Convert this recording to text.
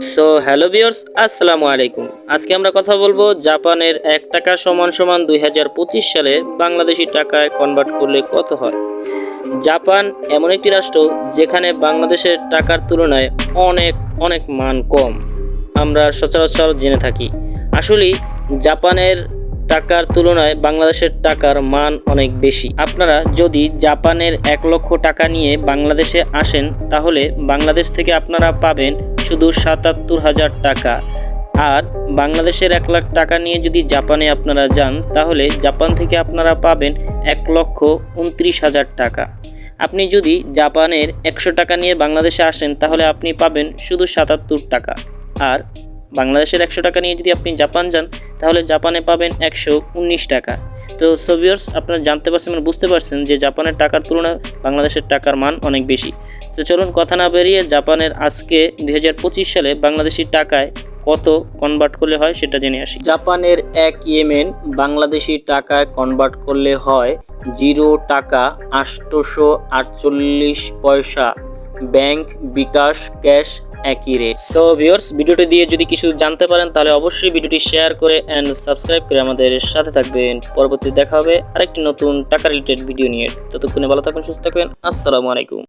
So hello বিয়ার্স আসসালামু আলাইকুম। আজকে আমরা কথা বলব জাপানের এক টাকা সমান সমান দুই হাজার পঁচিশ সালে বাংলাদেশি টাকায় কনভার্ট করলে কত হয়। জাপান এমন একটি রাষ্ট্র যেখানে বাংলাদেশের টাকার তুলনায় অনেক অনেক মান কম। আমরা সচরাচর জেনে থাকি। আসলে জাপানের টাকার তুলনায় বাংলাদেশের টাকার মান অনেক বেশি। আপনারা যদি জাপানের এক লক্ষ টাকা নিয়ে বাংলাদেশে আসেন, তাহলে বাংলাদেশ থেকে আপনারা পাবেন শুধু সাতাত্তর হাজার টাকা। আর বাংলাদেশের এক লাখ টাকা নিয়ে যদি জাপানে আপনারা যান, তাহলে জাপান থেকে আপনারা পাবেন এক লক্ষ উনত্রিশ হাজার টাকা। আপনি যদি জাপানের একশো টাকা নিয়ে বাংলাদেশে আসেন, তাহলে আপনি পাবেন শুধু সাতাত্তর টাকা। আর বাংলাদেশের একশো টাকা নিয়ে যদি আপনি জাপান যান, তাহলে জাপানে পাবেন একশো উনিশ টাকা। তো সোভিয়ার্স আপনারা জানতে পারছেন মানে বুঝতে পারছেন যে জাপানের টাকার তুলনায় বাংলাদেশের টাকার মান অনেক বেশি। তো চলুন কথা না বেরিয়ে জাপানের আজকে দুই হাজার পঁচিশ সালে বাংলাদেশি টাকায় কত কনভার্ট করলে হয় সেটা জেনে আসি। জাপানের এক ইয়েমেন বাংলাদেশি টাকায় কনভার্ট করলে হয় জিরো টাকা আটশোশো আটচল্লিশ পয়সা। ব্যাংক বিকাশ, ক্যাশ একই রেট সো ভিউয়ার্স ভিডিওটি দিয়ে যদি কিছু জানতে পারেন, তাহলে অবশ্যই ভিডিওটি শেয়ার করে অ্যান্ড সাবস্ক্রাইব করে আমাদের সাথে থাকবেন। পরবর্তী দেখা হবে আরেকটি নতুন টাকা রিলেটেড ভিডিও নিয়ে। ততক্ষণে ভালো থাকবেন, সুস্থ থাকবেন। আসসালামু আলাইকুম।